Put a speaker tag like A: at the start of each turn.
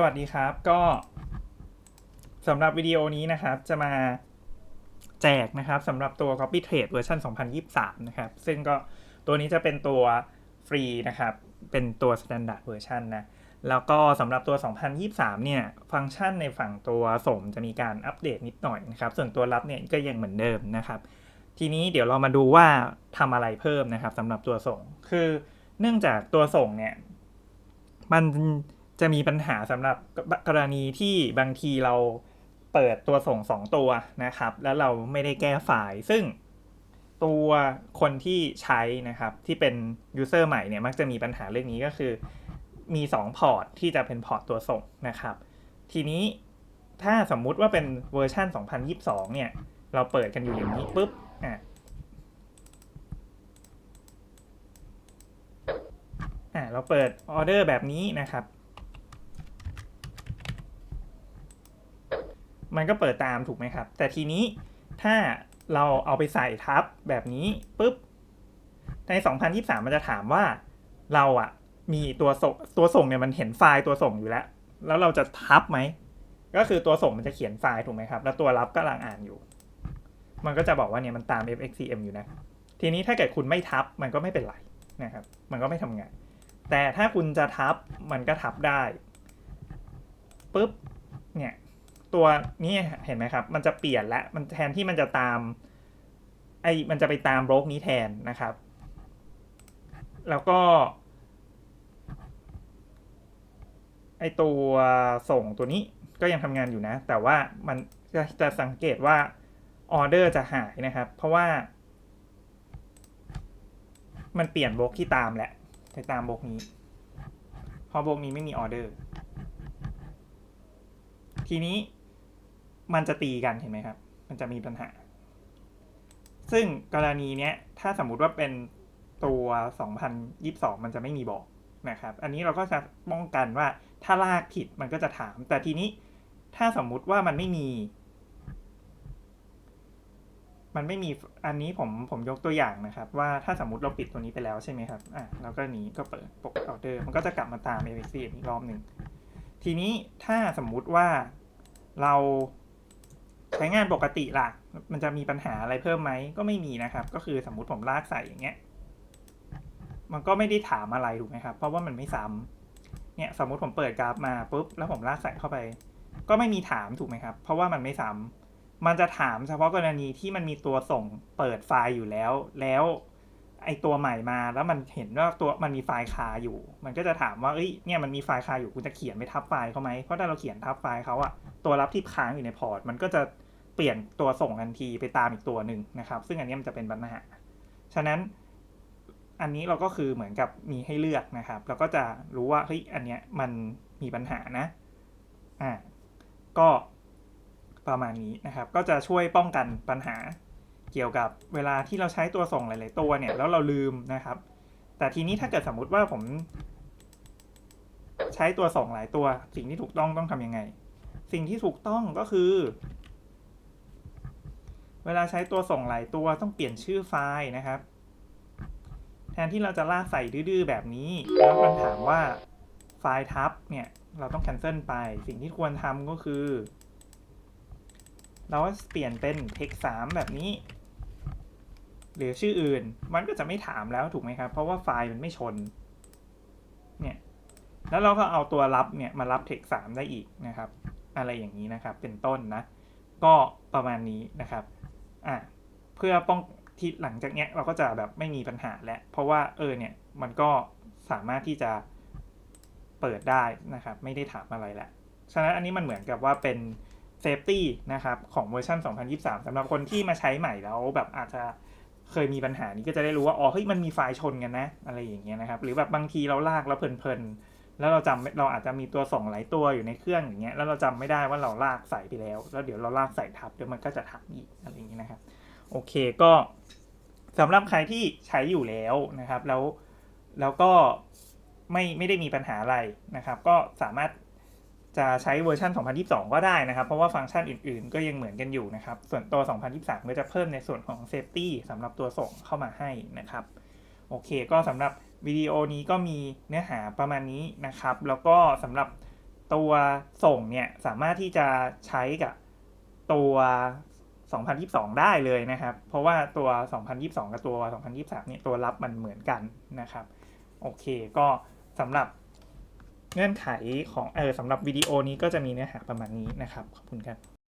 A: สวัสดีครับก็สำหรับวิดีโอนี้นะครับ จะมาแจกนะครับสำหรับตัว Copy Trade เวอร์ชัน2023 นะครับ ซึ่งก็ตัวนี้จะเป็นตัวฟรีนะครับ เป็นตัว Standard Version นะ แล้วก็สำหรับตัว 2023 เนี่ย ฟังก์ชันในฝั่งตัวส่งจะมีการอัปเดตนิดหน่อยนะครับ ส่วนตัวรับเนี่ยก็ยังเหมือนเดิมนะครับ ทีนี้เดี๋ยวเรามาดูว่าทำอะไรเพิ่มนะครับสำหรับตัวส่ง คือเนื่องจากตัวส่งเนี่ยมัน จะมีปัญหาสำหรับกรณีที่บางทีเราเปิดตัวส่ง2ตัวนะครับ แล้วเราไม่ได้แก้ไฟล์ ซึ่งตัวคนที่ใช้นะครับ ที่เป็นยูเซอร์ใหม่เนี่ยมักจะมีปัญหาเรื่องนี้ก็คือมี2พอร์ตที่จะเป็นพอร์ตตัวส่งนะครับ ทีนี้ถ้าสมมุติว่าเป็นเวอร์ชัน2022 เนี่ย เราเปิดกันอยู่อย่างนี้ปุ๊บอะอะเราเปิดออเดอร์แบบนี้นะครับ มันก็เปิดตามถูกไหมครับ แต่ทีนี้ถ้าเราเอาไปใส่ทับแบบนี้ปุ๊บ ใน 2023 มันจะถามว่าเราอะมีตัวส่งตัวส่งเนี่ยมันเห็นไฟล์ตัวส่งอยู่แล้ว แล้วเราจะทับไหม ก็คือตัวส่งมันจะเขียนไฟล์ถูกไหมครับ แล้วตัวรับก็กำลังอ่านอยู่ มันก็จะบอกว่าเนี่ยมันตาม fxcm อยู่นะ ทีนี้ถ้าเกิดคุณไม่ทับมันก็ไม่เป็นไรนะครับ มันก็ไม่ทำงาน แต่ถ้าคุณจะทับมันก็ทับได้ปุ๊บ เนี่ย ตัวนี้เห็นไหมครับ มันจะเปลี่ยนและมันแทนที่มันจะตามไอ้มันจะไปตามบล็อกนี้แทนนะครับ แล้วก็ ไอตัวส่งตัวนี้ก็ยังทำงานอยู่นะ แต่ว่ามันจะจะสังเกตว่าออเดอร์จะหายนะครับ เพราะว่า มันเปลี่ยนบล็อกที่ตามแหละไปตามบล็อกนี้พราะบล็อกนี้ไม่มีออเดอร์ ทีนี้ มันจะตีกันเห็นไหมครับ มันจะมีปัญหา ซึ่งกรณีเนี้ยถ้าสมมุติว่าเป็นตัว 2022 มันจะไม่มีบอกนะครับ อันนี้เราก็จะป้องกันว่าถ้าลากผิดมันก็จะถาม แต่ทีนี้ถ้าสมมุติว่ามันไม่มี มันไม่มีอันนี้ผมผมยกตัวอย่างนะครับ ว่าถ้าสมมติเราปิดตัวนี้ไปแล้วใช่ไหมครับอะแล้วก็นี้ก็เปิดปกออเดอร์มันก็จะกลับมาตาม AVC อีกรอบหนึ่งทีนี้ถ้าสมมุติว่าเรา ใช้งานปกติล่ะ มันจะมีปัญหาอะไรเพิ่มไหมก็ไม่มีนะครับ ก็คือสมมติผมลากใส่อย่างเงี้ย มันก็ไม่ได้ถามอะไรถูกไหมครับ เพราะว่ามันไม่ซ้ำเนี่ยสมมติผมเปิดกราฟมาปุ๊บแล้วผมลากใส่เข้าไป ก็ไม่มีถามถูกไหมครับ เพราะว่ามันไม่ซ้ำมันจะถามเฉพาะกรณีที่มันมีตัวส่งเปิดไฟล์อยู่แล้ว แล้วไอตัวใหม่มาแล้วมันเห็นว่าตัวมันมีไฟล์คาอยู่ มันก็จะถามว่าเอ้ยเนี่ยมันมีไฟล์คาอยู่คุณจะเขียนไปทับไฟล์เขาไหมเพราะถ้าเราเขียนทับไฟล์เขาอะตัวรับที่ค้างอยู่ในพอร์ต มันก็จะ เปลี่ยนตัวส่งทันทีไปตามอีกตัวหนึ่งนะครับ ซึ่งอันนี้มันจะเป็นปัญหา ฉะนั้นอันนี้เราก็คือเหมือนกับมีให้เลือกนะครับเราก็จะรู้ว่าเฮ้ยอันเนี้ยมันมีปัญหานะอ่าก็ประมาณนี้นะครับ ก็จะช่วยป้องกันปัญหาเกี่ยวกับเวลาที่เราใช้ตัวส่งหลาย ๆ ตัวเนี่ยแล้วเราลืมนะครับ แต่ทีนี้ถ้าเกิดสมมุติว่าผม ใช้ตัวส่งหลายตัว สิ่งที่ถูกต้องต้องทำยังไง สิ่งที่ถูกต้องก็คือ เวลาใช้ตัวส่งหลายตัวต้องเปลี่ยนชื่อไฟล์นะครับ แทนที่เราจะลากใส่ดื้อๆแบบนี้ แล้วมันถามว่าไฟล์ทับเนี่ยเราต้อง cancel ไป สิ่งที่ควรทำก็คือ เราเปลี่ยนเป็น text 3แบบนี้ หรือชื่ออื่น มันก็จะไม่ถามแล้วถูกไหมครับ เพราะว่าไฟล์มันไม่ชน เนี่ย แล้วเราก็เอาตัวรับเนี่ยมารับ text 3ได้อีกนะครับ อะไรอย่างนี้นะครับ เป็นต้นนะ ก็ประมาณนี้นะครับ อะเพื่อป้องที่หลังจากเนี้ยเราก็จะแบบไม่มีปัญหาแล้วเพราะว่าเออเนี่ยมันก็สามารถที่จะเปิดได้นะครับ ไม่ได้ถามอะไรแหละฉะนั้นอันนี้มันเหมือนกับว่าเป็นเซฟตี้นะครับของเวอร์ชัน2023สำหรับคนที่มาใช้ใหม่แล้วแบบอาจจะเคยมีปัญหานี้ก็จะได้รู้ว่า อ๋อ เฮ้ย มันมีไฟล์ชนกันนะ อะไรอย่างเงี้ยนะครับ หรือแบบบางทีเราลากแล้วเพลินๆ แล้วเราจำเราอาจจะมีตัวส่งหลายตัวอยู่ในเครื่องอย่างเงี้ยแล้วเราจำไม่ได้ว่าเราลากใส่ไปแล้ว แล้วเดี๋ยวเราลากใส่ทับเดี๋ยวมันก็จะถามอีกอะไรอย่างเงี้ยนะครับโอเคก็สำหรับใครที่ใช้อยู่แล้วนะครับ แล้วแล้วก็ไม่ไม่ได้มีปัญหาอะไรนะครับ ก็สามารถจะใช้เวอร์ชัน 2022 ก็ได้นะครับ เพราะว่าฟังก์ชันอื่นๆ ก็ยังเหมือนกันอยู่นะครับ ส่วนตัว 2023 ก็จะเพิ่มในส่วนของ Safety สำหรับตัวส่งเข้ามาให้นะครับ โอเค ก็สำหรับ วิดีโอนี้ก็มีเนื้อหาประมาณนี้นะครับ แล้วก็สำหรับตัวส่งเนี่ยสามารถที่จะใช้กับตัว 2022 ได้เลยนะครับ เพราะว่าตัว 2022 กับตัว 2023 เนี่ยตัวรับมันเหมือนกันนะครับ โอเคก็สำหรับเงื่อนไขของเออสำหรับวิดีโอนี้ก็จะมีเนื้อหาประมาณนี้นะครับ ขอบคุณครับ